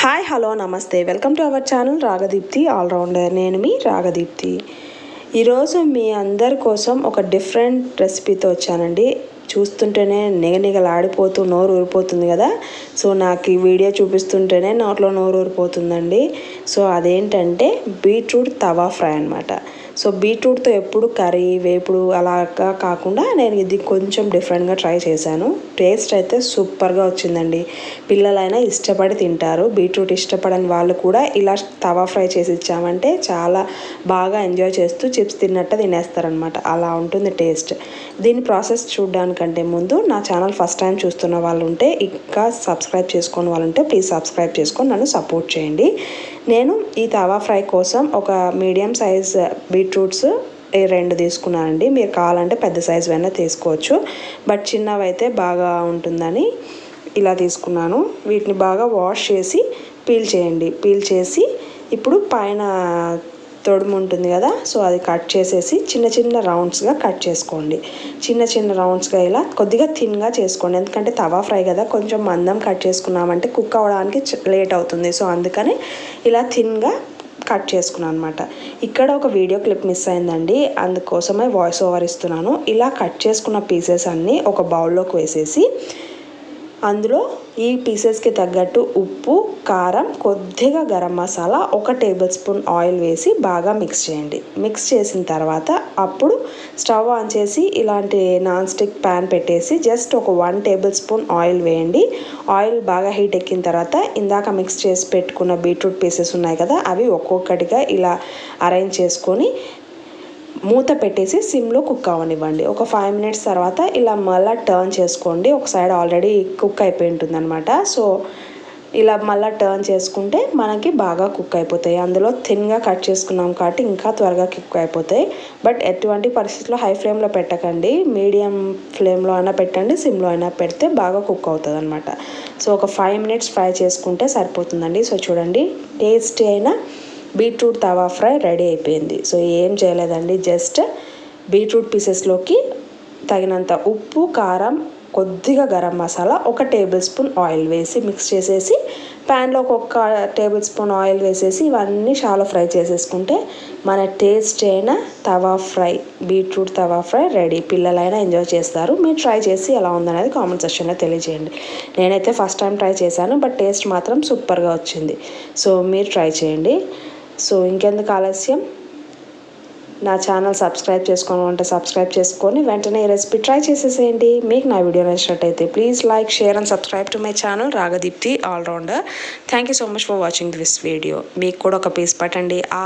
Hi hello నమస్తే. Welcome to our channel Ragadeepti all rounder. నేను మీ రాగదీప్తి. ఈరోజు మీ అందరి కోసం ఒక డిఫరెంట్ రెసిపీతో వచ్చానండి. చూస్తుంటేనే నిగనిగలాడిపోతూ నోరు ఊరిపోతుంది కదా. సో నాకు ఈ వీడియో చూపిస్తుంటేనే నోట్లో నోరు ఊరిపోతుందండి సో అదేంటంటే బీట్రూట్ తవా ఫ్రై అనమాట సో బీట్రూట్తో ఎప్పుడు కర్రీ వేపుడు అలాగా కాకుండా నేను ఇది కొంచెం డిఫరెంట్గా ట్రై చేశాను. టేస్ట్ అయితే సూపర్గా వచ్చిందండి. పిల్లలైనా ఇష్టపడి తింటారు. బీట్రూట్ ఇష్టపడని వాళ్ళు కూడా ఇలా తవా ఫ్రై చేసి ఇచ్చామంటే చాలా బాగా ఎంజాయ్ చేస్తూ చిప్స్ తిన్నట్టు తినేస్తారనమాట అలా ఉంటుంది టేస్ట్. దీని ప్రాసెస్ చూడడానికంటే ముందు నా ఛానల్ ఫస్ట్ టైం చూస్తున్న వాళ్ళు ఉంటే ఇంకా సబ్స్క్రైబ్ చేసుకున్న వాళ్ళు ఉంటే ప్లీజ్ సబ్స్క్రైబ్ చేసుకొని నన్ను సపోర్ట్ చేయండి. నేను ఈ తవా ఫ్రై కోసం ఒక మీడియం సైజ్ బీట్రూట్స్ ఈ రెండు తీసుకున్నానండి. మీరు కావాలంటే పెద్ద సైజు అయినా తీసుకోవచ్చు. బట్ చిన్నవి అయితే బాగా ఉంటుందని ఇలా తీసుకున్నాను. వీటిని బాగా వాష్ చేసి పీల్ చేయండి. పీల్ చేసి ఇప్పుడు పైన తొడుము ఉంటుంది కదా సో అది కట్ చేసేసి చిన్న చిన్న రౌండ్స్గా కట్ చేసుకోండి. చిన్న చిన్న రౌండ్స్గా ఇలా కొద్దిగా థిన్గా చేసుకోండి. ఎందుకంటే తవా ఫ్రై కదా కొంచెం మందం కట్ చేసుకున్నామంటే కుక్ అవ్వడానికి లేట్ అవుతుంది. సో అందుకని ఇలా థిన్గా కట్ చేసుకున్నాను అనమాట ఇక్కడ ఒక వీడియో క్లిప్ మిస్ అయిందండి. అందుకోసమే వాయిస్ ఓవర్ ఇస్తున్నాను. ఇలా కట్ చేసుకున్న పీసెస్ అన్నీ ఒక బౌల్లోకి వేసేసి అందులో ఈ పీసెస్కి తగ్గట్టు ఉప్పు కారం కొద్దిగా గరం మసాలా ఒక టేబుల్ స్పూన్ ఆయిల్ వేసి బాగా మిక్స్ చేయండి. మిక్స్ చేసిన తర్వాత అప్పుడు స్టవ్ ఆన్ చేసి ఇలాంటి నాన్ స్టిక్ ప్యాన్ పెట్టేసి జస్ట్ ఒక వన్ టేబుల్ స్పూన్ ఆయిల్ వేయండి. ఆయిల్ బాగా హీట్ ఎక్కిన తర్వాత ఇందాక మిక్స్ చేసి పెట్టుకున్న బీట్రూట్ పీసెస్ ఉన్నాయి కదా అవి ఒక్కొక్కటిగా ఇలా అరేంజ్ చేసుకొని మూత పెట్టేసి సిమ్లో కుక్ అవ్వనివ్వండి ఒక ఫైవ్ మినిట్స్ తర్వాత ఇలా మళ్ళీ టర్న్ చేసుకోండి. ఒక సైడ్ ఆల్రెడీ కుక్ అయిపోయి ఉంటుంది అనమాట సో ఇలా మళ్ళీ టర్న్ చేసుకుంటే మనకి బాగా కుక్ అయిపోతాయి. అందులో థిన్గా కట్ చేసుకున్నాం కాబట్టి ఇంకా త్వరగా కుక్ అయిపోతాయి. బట్ ఎటువంటి పరిస్థితుల్లో హై ఫ్లేమ్లో పెట్టకండి. మీడియం ఫ్లేమ్లో అయినా పెట్టండి. సిమ్లో అయినా పెడితే బాగా కుక్ అవుతుంది అనమాట సో ఒక ఫైవ్ మినిట్స్ ఫ్రై చేసుకుంటే సరిపోతుందండి. సో చూడండి. టేస్టీ అయినా బీట్రూట్ తవా ఫ్రై రెడీ అయిపోయింది. సో ఏం చేయలేదండి. జస్ట్ బీట్రూట్ పీసెస్లోకి తగినంత ఉప్పు కారం కొద్దిగా గరం మసాలా ఒక టేబుల్ స్పూన్ ఆయిల్ వేసి మిక్స్ చేసేసి ప్యాన్లో ఒక టేబుల్ స్పూన్ ఆయిల్ వేసేసి ఇవన్నీ చాలా ఫ్రై చేసేసుకుంటే మన టేస్ట్ అయిన tawa fry beetroot tawa fry ready. పిల్లలైనా ఎంజాయ్ చేస్తారు. మీరు ట్రై చేసి ఎలా ఉందనేది కామెంట్ సెక్షన్లో తెలియజేయండి. నేనైతే ఫస్ట్ టైం ట్రై చేశాను బట్ టేస్ట్ మాత్రం సూపర్గా వచ్చింది. సో మీరు ట్రై చేయండి. సో ఇంకెందుకు ఆలస్యం? నా ఛానల్ సబ్స్క్రైబ్ చేసుకోను అంటే సబ్స్క్రైబ్ చేసుకొని వెంటనే ఈ రెసిపీ ట్రై చేసేసేయండి. మీకు నా వీడియో నచ్చినట్టయితే please like share and subscribe to my channel Ragadeepti all rounder thank you so much for watching this video. మీకు కూడా ఒక పీస్ పట్టండి. ఆ